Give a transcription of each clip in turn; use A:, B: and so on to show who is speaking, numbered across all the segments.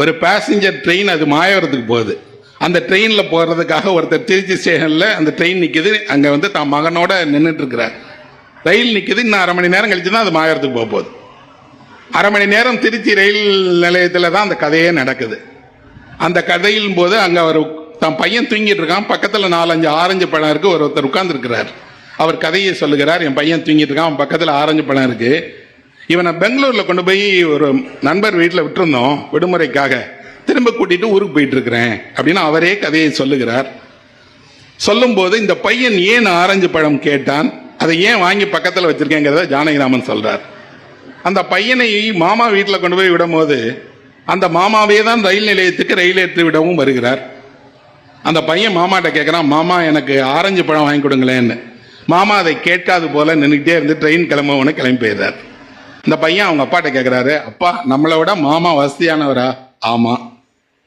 A: ஒரு passenger train அது மாயவரத்துக்கு போகுது. அந்த ட்ரெயினில் போகிறதுக்காக ஒருத்தர் திருச்சி ஸ்டேஷனில் அந்த ட்ரெயின் நிற்கிது அங்கே வந்து தான் மகனோட நின்றுட்டுருக்கிறார் ரயில் நிற்கிது இன்னும் அரை மணி நேரம் கழிச்சு தான் அது மாயவரத்துக்கு போக போகுது. அரை மணி நேரம் திருச்சி ரயில் நிலையத்தில் தான் அந்த கதையே நடக்குது. அந்த கதையின் போது அங்கே அவர் தன் பையன் தூங்கிட்டு இருக்கான் பக்கத்தில் நாலஞ்சு ஆரஞ்சு பழம் இருக்குது ஒருத்தர் உட்கார்ந்துருக்கிறார். அவர் கதையை சொல்லுகிறார். என் பையன் தூங்கிட்டு இருக்கான் அவன் பக்கத்தில் ஆரஞ்சு பழம் இருக்குது இவனை பெங்களூர்ல கொண்டு போய் ஒரு நண்பர் வீட்டில் விட்டுருந்தோம் விடுமுறைக்காக. திரும்ப கூட்டிட்டு ஊருக்கு போயிட்டு இருக்கிறேன் அப்படின்னு அவரே கதையை சொல்லுகிறார். சொல்லும்போது இந்த பையன் ஏன் ஆரஞ்சு பழம் கேட்டான்? அதை ஏன் வாங்கி பக்கத்தில் வச்சிருக்கேங்கிறத ஜானகிராமன் சொல்றார். அந்த பையனை மாமா வீட்டில் கொண்டு போய் விடும்போது அந்த மாமாவே தான் ரயில் நிலையத்துக்கு ரயில் ஏற்றி விடவும் வருகிறார். அந்த பையன் மாமாட்ட கேட்குறான் மாமா எனக்கு ஆரஞ்சு பழம் வாங்கி கொடுங்களேன்னு. மாமா அதை கேட்காது போல நின்றுக்கிட்டே இருந்து ட்ரெயின் கிளம்பவனு கிளம்பி போயிடுறார். இந்த பையன் அவங்க அப்பாட்ட கேட்குறாரு அப்பா நம்மளை விட மாமா வசதியானவரா? ஆமாம்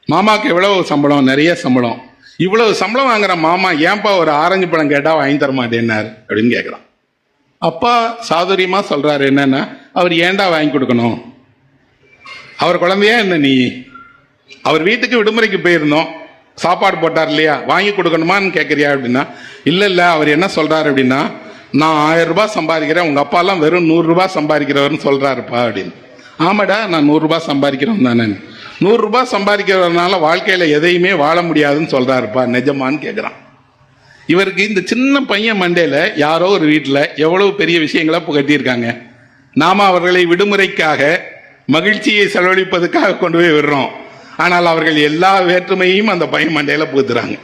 A: மாமாவுக்கு எவ்வளவு சம்பளம்? நிறைய சம்பளம். இவ்வளவு சம்பளம் வாங்குற மாமா ஏன்பா ஒரு ஆரஞ்சு பழம் கேட்டால் வாங்கி தரமாட்டேன்னார் அப்படின்னு கேட்குறான் அப்பா சாதுரியமாக சொல்கிறாரு என்னன்னா அவர் ஏன்டா வாங்கி கொடுக்கணும்? அவர் குழந்தையா என்ன நீ? அவர் வீட்டுக்கு விடுமுறைக்கு போயிருந்தோம். சாப்பாடு போட்டார் இல்லையா? வாங்கி கொடுக்கணுமான்னு கேட்குறியா அப்படின்னா இல்லை இல்லை. அவர் என்ன சொல்கிறாரு அப்படின்னா நான் ஆயிரம் ரூபாய் சம்பாதிக்கிறேன் உங்க அப்பாலாம் வெறும் நூறு ரூபாய் சம்பாதிக்கிறவர்னு சொல்றாருப்பா அப்படின்னு. ஆமாடா நான் நூறு ரூபாய் சம்பாதிக்கிறவன் தானே. நூறு ரூபாய் வாழ்க்கையில் வாழ்க்கையில எதையுமே வாழ முடியாதுன்னு சொல்றாருப்பா நிஜமான்னு கேட்குறான் இவருக்கு இந்த சின்ன பையன் மண்டையில யாரோ ஒரு வீட்டில் எவ்வளவு பெரிய விஷயங்களை புகட்டியிருக்காங்க. நாம அவர்களை விடுமுறைக்காக மகிழ்ச்சியை செலவழிப்பதற்காக கொண்டு போய் விடுறோம். ஆனால் அவர்கள் எல்லா வேற்றுமையும் அந்த பையன் மண்டையில புகுத்துறாங்க.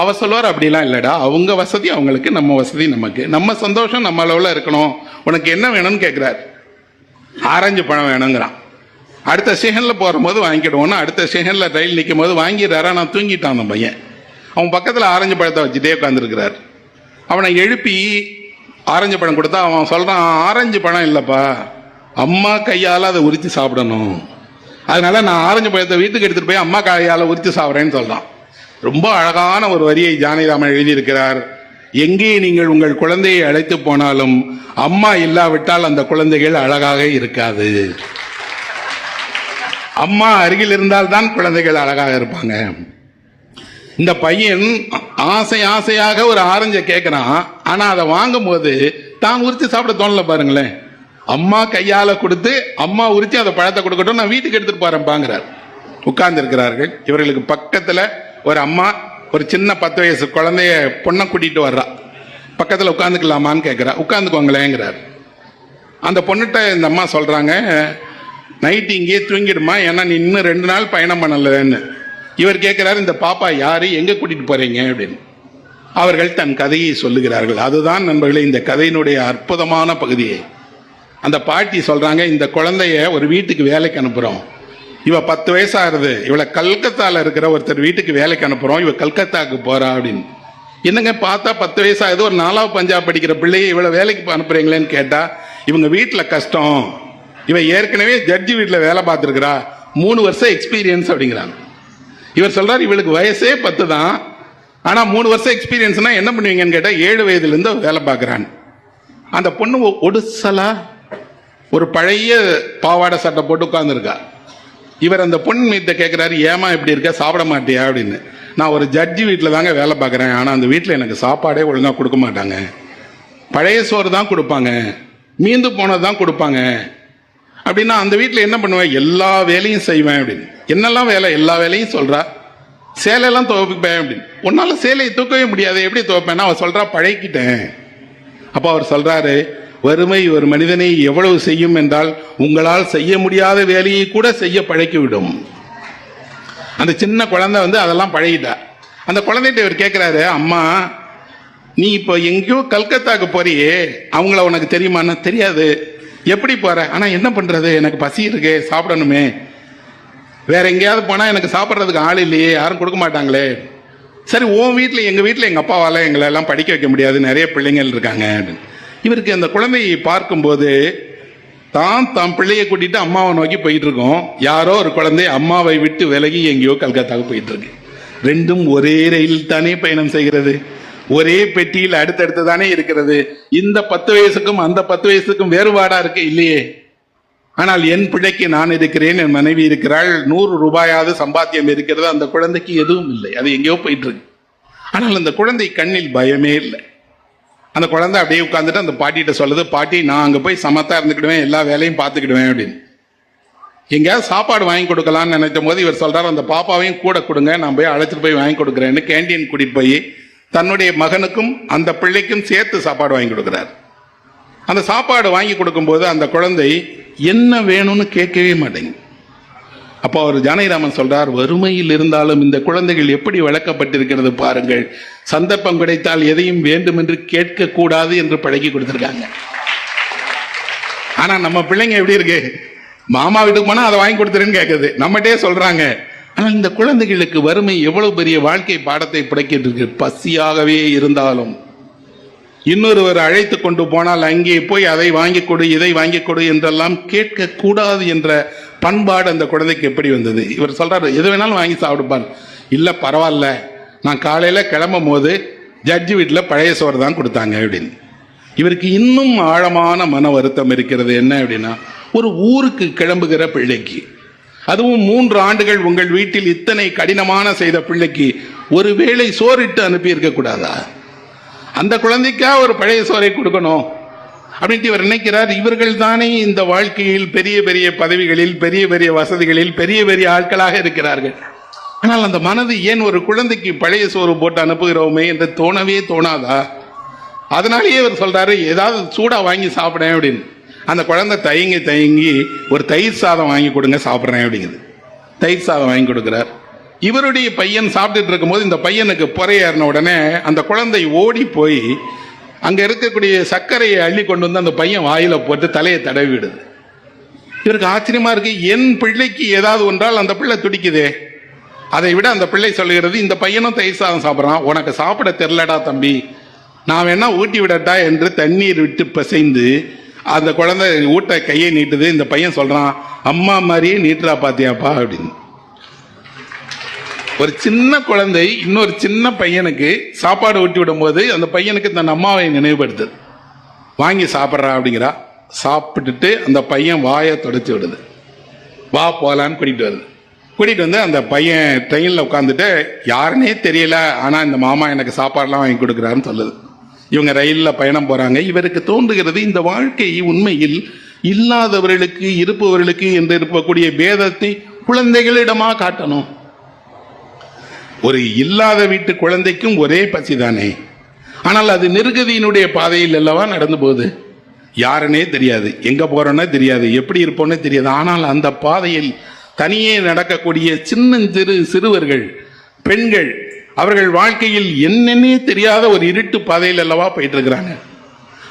A: அவர் சொல்லுவார் அப்படிலாம் இல்லைடா. அவங்க வசதி அவங்களுக்கு நம்ம வசதி நமக்கு. நம்ம சந்தோஷம் நம்ம அளவில் இருக்கணும். உனக்கு என்ன வேணும்னு கேட்குறாரு ஆரஞ்சு பழம் வேணுங்கிறான். அடுத்த ஸ்டேஷனில் போகும்போது வாங்கிடுவோம்னா அடுத்த ஸ்டேஷனில் ரயில் நிற்கும் போது வாங்கிடுறாரா? நான் தூங்கிட்டான் அந்த பையன். அவன் பக்கத்தில் ஆரஞ்சு பழத்தை வச்சுட்டே உட்காந்துருக்கிறார் அவனை எழுப்பி ஆரஞ்சு பழம் கொடுத்தா அவன் சொல்கிறான் ஆரஞ்சு பழம் இல்லைப்பா. அம்மா கையால் அதை உரித்து சாப்பிடணும். அதனால நான் ஆரஞ்சு பழத்தை வீட்டுக்கு எடுத்துகிட்டு போய் அம்மா கையால் உரித்து சாப்பிட்றேன்னு சொல்கிறான் ரொம்ப அழகான ஒரு வரியை ஜானகிராமன் எழுதியிருக்கிறார். எங்கே நீங்கள் உங்கள் குழந்தையை அழைத்து போனாலும் அம்மா இல்லாவிட்டால் அந்த குழந்தைகள் அழகாக இருக்காது. அம்மா அருகில் இருந்தால் தான் குழந்தைகள் அழகாக இருப்பாங்க. இந்த பையன் ஆசை ஆசையாக ஒரு ஆரஞ்சை கேட்குறான் ஆனால் அதை வாங்கும்போது தான் உரித்து சாப்பிட தோணல பாருங்களேன். அம்மா கையால் கொடுத்து அம்மா உரித்து அந்த பழத்தை கொடுக்கட்டும் நான் வீட்டுக்கு எடுத்துகிட்டு போகிறேன் பாங்கிறார் உட்கார்ந்துருக்கிறார்கள். இவர்களுக்கு பக்கத்தில் ஒரு அம்மா ஒரு சின்ன பத்து வயசு குழந்தைய பொண்ணை கூட்டிட்டு வர்றா. பக்கத்தில் உட்காந்துக்கலாமான்னு கேட்குறா உட்காந்துக்கோங்களேங்கிறார். அந்த பொண்ணுகிட்ட இந்த அம்மா சொல்கிறாங்க நைட்டு இங்கேயே தூங்கிடுமா? ஏன்னா நீ இன்னும் ரெண்டு நாள் பயணம் பண்ணலன்னு. இவர் கேட்குறாரு இந்த பாப்பா யார்? எங்கே கூட்டிகிட்டு போகிறீங்க அப்படின்னு. அவர்கள் தன் கதையை சொல்லுகிறார்கள். அதுதான் நண்பர்களே இந்த கதையினுடைய அற்புதமான பகுதியை. அந்த பாட்டி சொல்கிறாங்க இந்த குழந்தைய ஒரு வீட்டுக்கு வேலைக்கு அனுப்புகிறோம் இவ பத்து வயசாகுது. இவளை கல்கத்தாவில் இருக்கிற ஒருத்தர் வீட்டுக்கு வேலைக்கு அனுப்புகிறோம் இவ கல்கத்தாவுக்கு போகிறா அப்படின்னு. என்னங்க பார்த்தா பத்து வயசாகுது. ஒரு நாலாவது பஞ்சாப் படிக்கிற பிள்ளையை இவளை வேலைக்கு அனுப்புறீங்களேன்னு கேட்டால் இவங்க வீட்டில் கஷ்டம். இவ ஏற்கனவே ஜட்ஜி வீட்டில் வேலை பார்த்துருக்குறா. மூணு வருஷம் எக்ஸ்பீரியன்ஸ் அப்படிங்கிறாங்க. இவர் சொல்கிறார் இவளுக்கு வயசே பத்து தான். ஆனால் மூணு வருஷம் எக்ஸ்பீரியன்ஸ்னா என்ன பண்ணுவீங்கன்னு கேட்டால் ஏழு வயதுலேருந்து வேலை பார்க்குறான் அந்த பொண்ணு ஒடுசலா ஒரு பழைய பாவாடை சட்டை போட்டு உட்காந்துருக்கா இவர் அந்த பொண்ணு மீட்ட கேட்குறாரு ஏமா இப்படி இருக்க? சாப்பிட மாட்டியா? அப்படின்னு. நான் ஒரு ஜட்ஜி வீட்டில் தாங்க வேலை பார்க்குறேன். ஆனால் அந்த வீட்டில் எனக்கு சாப்பாடே ஒழுங்காக கொடுக்க மாட்டாங்க. பழைய சோறு தான் கொடுப்பாங்க. மீந்து போனது தான் கொடுப்பாங்க. அப்படின்னா அந்த வீட்டில் என்ன பண்ணுவேன்? எல்லா வேலையும் செய்வேன் அப்படின்னு. என்னெல்லாம் வேலை? எல்லா வேலையும் சொல்கிறா சேலையெல்லாம் துவைப்பேன் அப்படின்னு. உன்னால சேலையை தூக்கவே முடியாது. எப்படி துவைப்பேன்னா அவர் சொல்கிறா பழகிக்கிட்டேன். அப்போ அவர் சொல்கிறாரு வறுமை ஒரு மனிதனை எவ்வளவு செய்யும் என்றால் உங்களால் செய்ய முடியாத வேலையை கூட செய்ய பழக்கிவிடும். அந்த சின்ன குழந்தை வந்து அதெல்லாம் பழகிட்டா. அந்த குழந்தைகிட்ட இவர் கேட்குறாரு அம்மா நீ இப்போ எங்கேயோ கல்கத்தாவுக்கு போறியே அவங்கள உனக்கு தெரியுமான்னு? தெரியாது. எப்படி போற? ஆனால் என்ன பண்ணுறது எனக்கு பசி இருக்கு சாப்பிடணுமே. வேற எங்கேயாவது போனால் எனக்கு சாப்பிட்றதுக்கு ஆள் இல்லையே யாரும் கொடுக்க மாட்டாங்களே. சரி உன் வீட்டில் எங்கள் வீட்டில் எங்கள் அப்பாவால் எங்களை எல்லாம் படிக்க வைக்க முடியாது நிறைய பிள்ளைங்கள் இருக்காங்க. அப்படின்னு. இவருக்கு அந்த குழந்தையை பார்க்கும்போது தான் தம் பிள்ளையை கூட்டிட்டு அம்மாவை நோக்கி போயிட்டு இருக்கோம் யாரோ ஒரு குழந்தை அம்மாவை விட்டு விலகி எங்கேயோ கல்கத்தாவுக்கு போயிட்டு இருக்கு ரெண்டும் ஒரே ரயிலில் தானே பயணம் செய்கிறது. ஒரே பெட்டியில் அடுத்தடுத்து தானே இருக்கிறது. இந்த பத்து வயசுக்கும் அந்த பத்து வயசுக்கும் வேறுபாடா இருக்கு? இல்லையே. ஆனால் என் பிள்ளைக்கு நான் இருக்கிறேன் என் மனைவி இருக்கிறாள். நூறு ரூபாயாவது சம்பாத்தியம் இருக்கிறது. அந்த குழந்தைக்கு எதுவும் இல்லை. அது எங்கேயோ போயிட்டு இருக்கு ஆனால் அந்த குழந்தை கண்ணில் பயமே இல்லை. அந்த குழந்தை அப்படியே உட்காந்துட்டு அந்த பாட்டிகிட்ட சொல்லுது பாட்டி நான் அங்கே போய் சமத்தா இருந்துக்கிடுவேன் எல்லா வேலையும் பார்த்துக்கிடுவேன் அப்படின்னு. எங்கேயாவது சாப்பாடு வாங்கி கொடுக்கலாம்னு நினைத்த போது இவர் சொல்கிறார் அந்த பாப்பாவையும் கூட கொடுங்க நான் போய் அழைச்சிட்டு போய் வாங்கி கொடுக்குறேன்னு. கேண்டீன் கூட்டிகிட்டு போய் தன்னுடைய மகனுக்கும் அந்த பிள்ளைக்கும் சேர்த்து சாப்பாடு வாங்கி கொடுக்குறாரு. அந்த சாப்பாடு வாங்கி கொடுக்கும்போது அந்த குழந்தை என்ன வேணும்னு கேட்கவே மாட்டேங்குது. அப்போ அவர் ஜானகிராமன் சொல்றார் வறுமையில் இருந்தாலும் இந்த குழந்தைகள் எப்படி வளர்க்கப்பட்டிருக்கிறது பாருங்கள். சந்தர்ப்பம் கிடைத்தால் எதையும் வேண்டும் என்று கேட்கக்கூடாது என்று பழகி கொடுத்துருக்காங்க. ஆனா நம்ம பிள்ளைங்க எப்படி இருக்கு? மாமா வீட்டுக்கு போனா அதை வாங்கி கொடுத்துருன்னு கேட்குது நம்மகிட்டே சொல்றாங்க. ஆனால் இந்த குழந்தைகளுக்கு வறுமை எவ்வளவு பெரிய வாழ்க்கை பாடத்தை படைக்கிட்டு இருக்கு பசியாகவே இருந்தாலும். இன்னொருவர் அழைத்து கொண்டு போனால் அங்கே போய் அதை வாங்கி கொடு இதை வாங்கி கொடு என்றெல்லாம் கேட்க கூடாது என்ற பண்பாடு அந்த குழந்தைக்கு எப்படி வந்தது? இவர் சொல்றாரு எது வேணாலும் வாங்கி சாப்பிடுப்பார் இல்ல பரவாயில்ல. நான் காலையில கிளம்பும் போது ஜட்ஜி வீட்டில் பழைய சோறு தான் கொடுத்தாங்க அப்படின்னு. இவருக்கு இன்னும் ஆழமான மன வருத்தம் இருக்கிறது. என்ன அப்படின்னா ஒரு ஊருக்கு கிளம்புகிற பிள்ளைக்கு. அதுவும் மூன்று ஆண்டுகள் உங்கள் வீட்டில் இத்தனை கடினமான செய்த பிள்ளைக்கு ஒருவேளை சோறிட்டு அனுப்பியிருக்க கூடாதா? அந்த குழந்தைக்கா ஒரு பழைய சோறை கொடுக்கணும் அப்படின்ட்டு இவர் நினைக்கிறார். இவர்கள் தானே இந்த வாழ்க்கையில் பெரிய பெரிய பதவிகளில் பெரிய பெரிய வசதிகளில் பெரிய பெரிய ஆட்களாக இருக்கிறார்கள். ஆனால் அந்த மனது ஏன் ஒரு குழந்தைக்கு பழைய சோறு போட்டு அனுப்புகிறோமே என்று தோணவே தோணாதா? அதனாலேயே இவர் சொல்றாரு ஏதாவது சூடா வாங்கி சாப்பிடேன் அப்படின்னு. அந்த குழந்தை தயங்கி தயங்கி ஒரு தயிர் சாதம் வாங்கி கொடுங்க சாப்பிட்றேன் அப்படிங்குது. தயிர் சாதம் வாங்கி கொடுக்குறார். இவருடைய பையன் சாப்பிட்டுட்டு இருக்கும்போது இந்த பையனுக்கு புறையேறின உடனே அந்த குழந்தை ஓடி போய் அங்கே இருக்கக்கூடிய சர்க்கரையை அள்ளி கொண்டு வந்து அந்த பையன் வாயில போட்டு தலையை தடவி விடுது இவருக்கு ஆச்சரியமா இருக்கு என் பிள்ளைக்கு ஏதாவது ஒன்றால் அந்த பிள்ளை துடிக்குதே. அதை விட அந்த பிள்ளை சொல்லுகிறது இந்த பையனும் தயிர் சாதம் சாப்பிட்றான். உனக்கு சாப்பிட தெரிலடா தம்பி. நான் வேணா ஊட்டி விடட்டா? என்று தண்ணீர் விட்டு பிசைந்து அந்த குழந்தை ஊட்ட கையை நீட்டுது. இந்த பையன் சொல்றான் அம்மா மாதிரியே நீட்டுறா பாத்தியாப்பா? அப்படின்னு. ஒரு சின்ன குழந்தை இன்னொரு சின்ன பையனுக்கு சாப்பாடு ஊட்டி விடும்போது அந்த பையனுக்கு தன் அம்மாவை நினைவுபடுத்துது. வாங்கி சாப்பிட்றா அப்படிங்கிறா. சாப்பிட்டுட்டு அந்த பையன் வாயை தொடச்சி விடுது. வா போகலான்னு கூட்டிகிட்டு வருது. கூட்டிகிட்டு வந்து அந்த பையன் ட்ரெயினில் உட்காந்துட்டு யாருன்னே தெரியல ஆனால் இந்த மாமா எனக்கு சாப்பாடெலாம் வாங்கி கொடுக்குறாருன்னு சொல்லுது. இவங்க ரயிலில் பயணம் போகிறாங்க இவருக்கு தோன்றுகிறது இந்த வாழ்க்கை உண்மையில் இல்லாதவர்களுக்கு இருப்பவர்களுக்கு என்று இருக்கக்கூடிய பேதத்தை குழந்தைகளிடமாக காட்டணும். ஒரு இல்லாத வீட்டு குழந்தைக்கும் ஒரே பசி தானே ஆனால் அது நிருகதியினுடைய பாதையில் அல்லவா நடந்து போகுது? யாருன்னே தெரியாது. எங்க போறோன்னே தெரியாது. எப்படி இருப்போன்னே தெரியாது. ஆனால் அந்த பாதையில் தனியே நடக்கக்கூடிய சின்னஞ்சிறு சிறுவர்கள் பெண்கள் அவர்கள் வாழ்க்கையில் என்னென்னே தெரியாத ஒரு இருட்டு பாதையில் அல்லவா போயிட்டு இருக்கிறாங்க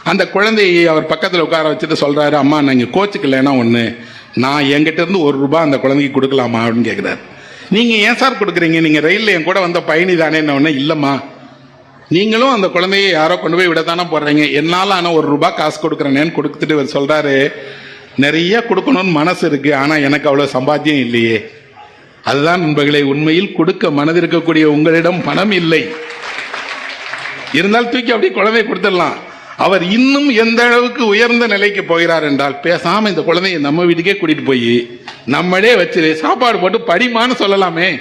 A: அந்த குழந்தையை அவர் பக்கத்தில் உட்கார வச்சுட்டு சொல்கிறாரு அம்மா நீங்க கோச்சுக்கலைன்னா ஒன்று நான் என்கிட்ட இருந்து ஒரு ரூபாய் அந்த குழந்தைக்கு கொடுக்கலாமா? அப்படின்னு கேட்குறாரு நீங்க ஏன் சார் கொடுக்குறீங்க? நீங்க ரயில்ல என் கூட வந்த பயணி தானே? உடனே இல்லம்மா. நீங்களும் அந்த குழந்தைய யாரோ கொண்டு போய் விட தானே போடுறீங்க என்னால ஆனா ஒரு ரூபாய் காசு கொடுக்குறேனேன்னு கொடுத்துட்டு இவர் சொல்றாரு. நிறைய கொடுக்கணும்னு மனசு இருக்கு ஆனா எனக்கு அவ்வளவு சம்பாத்தியம் இல்லையே. அதுதான் நண்பர்களை உண்மையில் கொடுக்க மனதிருக்கக்கூடிய உங்களிடம் பணம் இல்லை. இருந்தால் தூக்கி அப்படியே குழந்தைய கொடுத்துடலாம். அவர் இன்னும் எந்த அளவுக்கு உயர்ந்த நிலைக்கு போகிறார் என்றால் பேசாம இந்த குழந்தையை நம்ம வீட்டுக்கே கூட்டிட்டு போய் நம்மளே வச்சு சாப்பாடு போட்டு படிமான்னு சொல்லலாமே.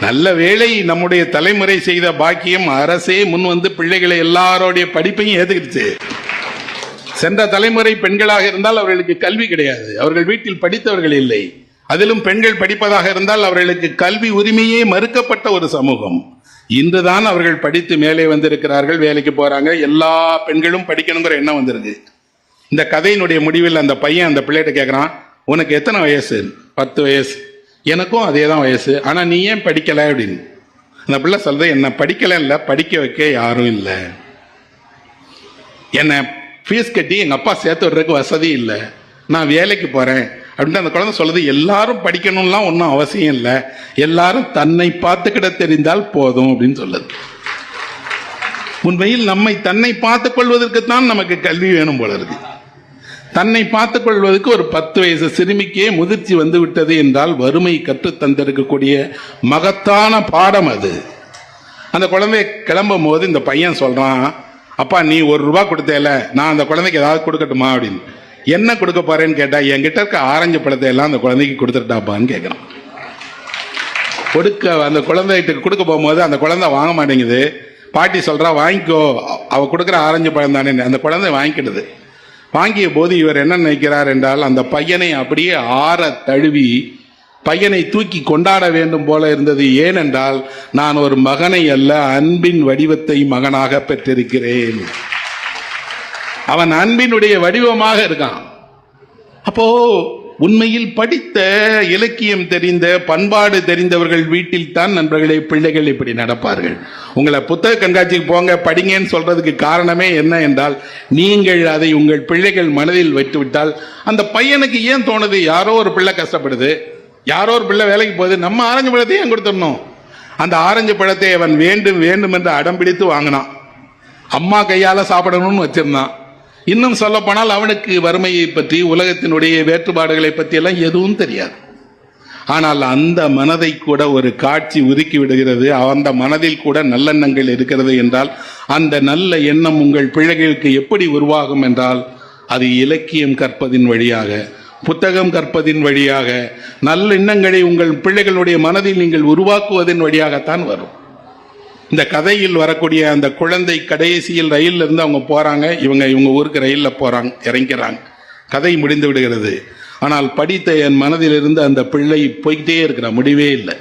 A: நல்ல வேளை நம்முடைய தலைமுறை செய்த பாக்கியம் அரசே முன் வந்து பிள்ளைகளை எல்லாரோடைய படிப்பையும் ஏத்துக்கிடுச்சு. சென்ற தலைமுறை பெண்களாக இருந்தால் அவர்களுக்கு கல்வி கிடையாது. அவர்கள் வீட்டில் படித்தவர்கள் இல்லை. அதிலும் பெண்கள் படிப்பதாக இருந்தால் அவர்களுக்கு கல்வி உரிமையே மறுக்கப்பட்ட ஒரு சமூகம். இன்றுதான் அவர்கள் படித்து மேலே வந்திருக்கிறார்கள் வேலைக்கு போறாங்க. எல்லா பெண்களும் படிக்கணுங்கிற எண்ணம் வந்திருக்கு. இந்த கதையினுடைய முடிவில் அந்த பையன் அந்த பிள்ளைகிட்ட கேட்குறான் உனக்கு எத்தனை வயசு? பத்து வயசு. எனக்கும் அதே தான் வயசு. ஆனால் நீ ஏன் படிக்கலை? அப்படின்னு. அந்த பிள்ளை சொல்றது என்ன? படிக்கலை இல்லை படிக்க வைக்க யாரும் இல்லை. என்னை ஃபீஸ் கட்டி எங்கள் அப்பா சேர்த்து விடுறதுக்கு வசதி இல்லை. நான் வேலைக்கு போகிறேன் அப்படின்ட்டு அந்த குழந்தை சொல்லுது எல்லாரும் படிக்கணும்லாம் ஒன்றும் அவசியம் இல்லை. எல்லாரும் தன்னை பார்த்துக்கிட தெரிந்தால் போதும் அப்படின்னு சொல்லுது. உண்மையில் நம்மை தன்னை பார்த்துக் கொள்வதற்குத்தான் நமக்கு கல்வி வேணும் போல இருக்கு. தன்னை பார்த்துக் கொள்வதற்கு ஒரு பத்து வயசு சிறுமிக்கே முதிர்ச்சி வந்து விட்டது என்றால் வறுமை கற்றுத் தந்திருக்கக்கூடிய மகத்தான பாடம் அது. அந்த குழந்தை கிளம்பும் போது இந்த பையன் சொல்றான் அப்பா நீ ஒரு ரூபா கொடுத்தேல நான் அந்த குழந்தைக்கு ஏதாவது கொடுக்கட்டுமா? அப்படின்னு. என்ன கொடுக்க போறேன்னு கேட்டா என்கிட்ட இருக்க ஆரஞ்சு பழத்தை எல்லாம் அந்த குழந்தைக்கு கொடுத்துட்டாப்பான்னு கேட்குறான். கொடுக்க அந்த குழந்தைகிட்ட கொடுக்க போகும்போது அந்த குழந்தை வாங்க மாட்டேங்குது. பாட்டி சொல்றா வாங்கிக்கோ அவ கொடுக்குற ஆரஞ்சு பழம் தானே. அந்த குழந்தை வாங்கிக்கிடுது வாங்கிய போது இவர் என்ன நினைக்கிறார் என்றால் அந்த பையனை அப்படியே ஆற தழுவி பையனை தூக்கி கொண்டாட வேண்டும் போல இருந்தது. ஏனென்றால் நான் ஒரு மகனை அல்ல அன்பின் வடிவத்தை மகனாக பெற்றிருக்கிறேன். அவன் அன்பினுடைய வடிவமாக இருக்கான். அப்போ உண்மையில் படித்த இலக்கியம் தெரிந்த பண்பாடு தெரிந்தவர்கள் வீட்டில் தான் நண்பர்களே பிள்ளைகள் இப்படி நடப்பார்கள். உங்களை புத்தக கண்காட்சிக்கு போங்க படிங்கன்னு சொல்றதுக்கு காரணமே என்ன என்றால் நீங்கள் அதை உங்கள் பிள்ளைகள் மனதில் வைத்துவிட்டால் அந்த பையனுக்கு ஏன் தோணுது யாரோ ஒரு பிள்ளை கஷ்டப்படுது யாரோ ஒரு பிள்ளை வேலைக்கு போகுது நம்ம ஆரஞ்சு பழத்தை ஏன் கொடுத்துடணும். அந்த ஆரஞ்சு பழத்தை அவன் வேண்டும் வேண்டும் என்று அடம் பிடித்து வாங்கினான். அம்மா கையால் சாப்பிடணும்னு வச்சிருந்தான். இன்னும் சொல்ல போனால் அவனுக்கு வறுமையை பற்றி உலகத்தினுடைய வேற்றுப்பாடுகளை பற்றி எல்லாம் எதுவும் தெரியாது. ஆனால் அந்த மனதை கூட ஒரு காட்சி ஒதுக்கி விடுகிறது. அந்த மனதில் கூட நல்லெண்ணங்கள் இருக்கிறது என்றால் அந்த நல்ல எண்ணம் உங்கள் பிள்ளைகளுக்கு எப்படி உருவாகும் என்றால் அது இலக்கியம் கற்பதின் வழியாக புத்தகம் கற்பதின் வழியாக நல்ல எண்ணங்களை உங்கள் பிள்ளைகளுடைய மனதில் நீங்கள் உருவாக்குவதன் வழியாகத்தான் வரும். இந்த கதையில் வரக்கூடிய அந்த குழந்தை கடைசியில் ரயில்ல இருந்து அவங்க போறாங்க. இவங்க இவங்க ஊருக்கு ரயில்ல போறாங்க இறங்கிறாங்க. கதை முடிந்து விடுகிறது. ஆனால் படித்த என் மனதிலிருந்து அந்த பிள்ளை போய்கிட்டே இருக்கிற முடிவே இல்லை.